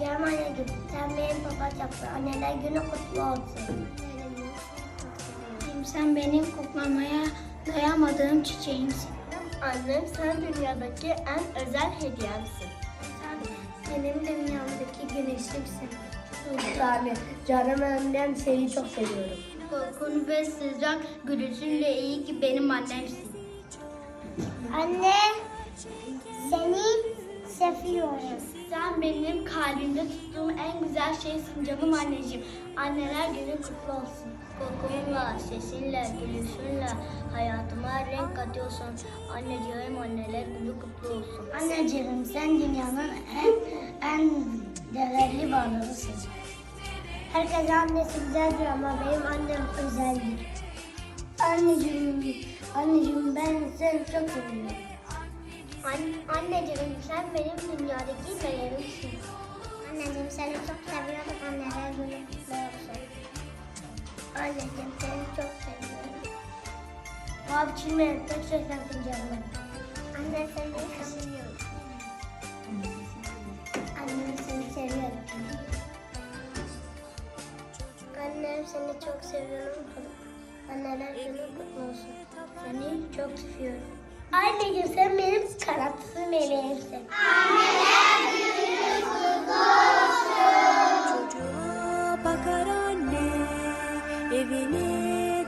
Canım anneciğim sen benim babacığım. Anneler günü kutlu olsun. Sen benim koklamaya dayamadığım çiçeğimsin. Annem sen dünyadaki en özel hediyemsin. Sen benim dünyamdaki güneşimsin. Yani canım annem seni çok seviyorum. Kokun ve sıcak gülüşünle iyi ki benim annemsin. Anne seviyorum. Sen benim kalbimde tuttuğum en güzel şeysin canım anneciğim. Anneler günü kutlu olsun. Kokunla, sesinle, gülüşünle hayatıma renk katıyorsun. Anneciğim anneler günü kutlu olsun. Anneciğim sen dünyanın en, en değerli varlığısın. Herkes annesi güzeldir ama benim annem özeldir. Anneciğim, anneciğim ben seni çok seviyorum. anneciğim sen benim dünyadaki değerimsin. Anneciğim seni çok seviyorum. Anneler günü kutlu olsun. Anneciğim seni çok seviyorum. Vazgeçilmeyen tek şey sensin canım. Anne seni seviyorum. Annem seni seviyorum. Annem seni çok seviyorum. Anneler günü kutlu olsun. Seni çok seviyorum. Anneciğim sen benim kanatsız meleğimsin. Anneler gününüz kutlu olsun. Çocuğa bakar anne evine